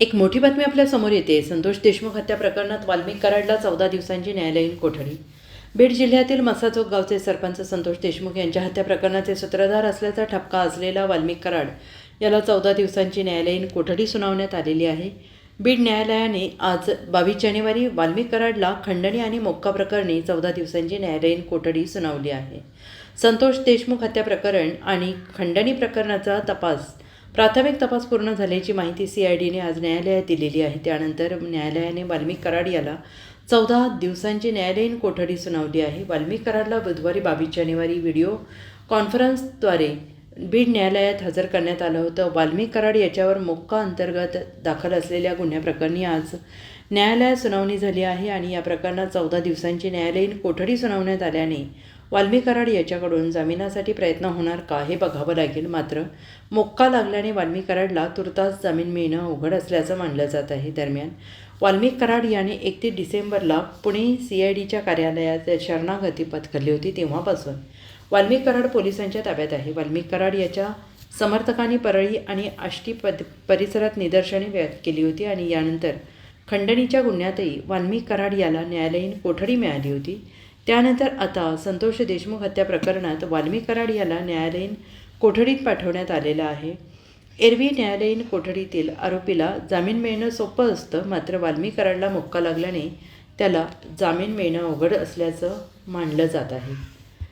एक मोठी बातमी आपल्यासमोर येते. संतोष देशमुख हत्या प्रकरणात वाल्मिक कराडला चौदा दिवसांची न्यायालयीन कोठडी. बीड जिल्ह्यातील मसाचोक गावचे सरपंच संतोष देशमुख यांच्या हत्या प्रकरणाचे सूत्रधार असल्याचा ठपका असलेला वाल्मिक कराड याला चौदा दिवसांची न्यायालयीन कोठडी सुनावण्यात आलेली आहे. बीड न्यायालयाने आज बावीस जानेवारी वाल्मिक कराडला खंडणी आणि मोक्का प्रकरणी चौदा दिवसांची न्यायालयीन कोठडी सुनावली आहे. संतोष देशमुख हत्या प्रकरण आणि खंडणी प्रकरणाचा तपास प्राथमिक तपास पूर्ण झाल्याची माहिती सी आय डीने आज न्यायालयात दिलेली आहे. त्यानंतर न्यायालयाने वाल्मिक कराड याला चौदा दिवसांची न्यायालयीन कोठडी सुनावली आहे. वाल्मिक कराडला बुधवारी बावीस जानेवारी व्हिडिओ कॉन्फरन्सद्वारे बीड न्यायालयात हजर करण्यात आलं होतं. वाल्मिक कराड याच्यावर मोक्का अंतर्गत दाखल असलेल्या गुन्ह्याप्रकरणी आज न्यायालयात सुनावणी झाली आहे आणि या प्रकरणात चौदा दिवसांची न्यायालयीन कोठडी सुनावण्यात आल्याने वाल्मिक कराड याच्याकडून जामिनासाठी प्रयत्न होणार का हे बघावं लागेल. मात्र मोक्का लागल्याने वाल्मिक कराडला तुर्तास जामीन मिळणं अवघड असल्याचं मानलं जात आहे. दरम्यान वाल्मिक कराड याने एकतीस डिसेंबरला पुणे सी आय डीच्या कार्यालयात शरणागती पत्करली होती तेव्हापासून. वाल्मिक कराड पोलिसांच्या ताब्यात आहे. वाल्मिक कराड याच्या समर्थकांनी परळी आणि आष्टी पद परिसरात निदर्शने व्यक्त केली होती आणि यानंतर खंडणीच्या गुन्ह्यातही वाल्मिक कराड याला न्यायालयीन कोठडी मिळाली होती. त्यानंतर आता संतोष देशमुख हत्या प्रकरणात वाल्मिक कराड याला न्यायालयीन कोठडीत पाठवण्यात आलेलं आहे. एरवी न्यायालयीन कोठडीतील आरोपीला जामीन मिळणं सोपं असतं मात्र वाल्मिक कराडला मुक्का लागल्याने त्याला जामीन मिळणं अवघड असल्याचं मानलं जात आहे.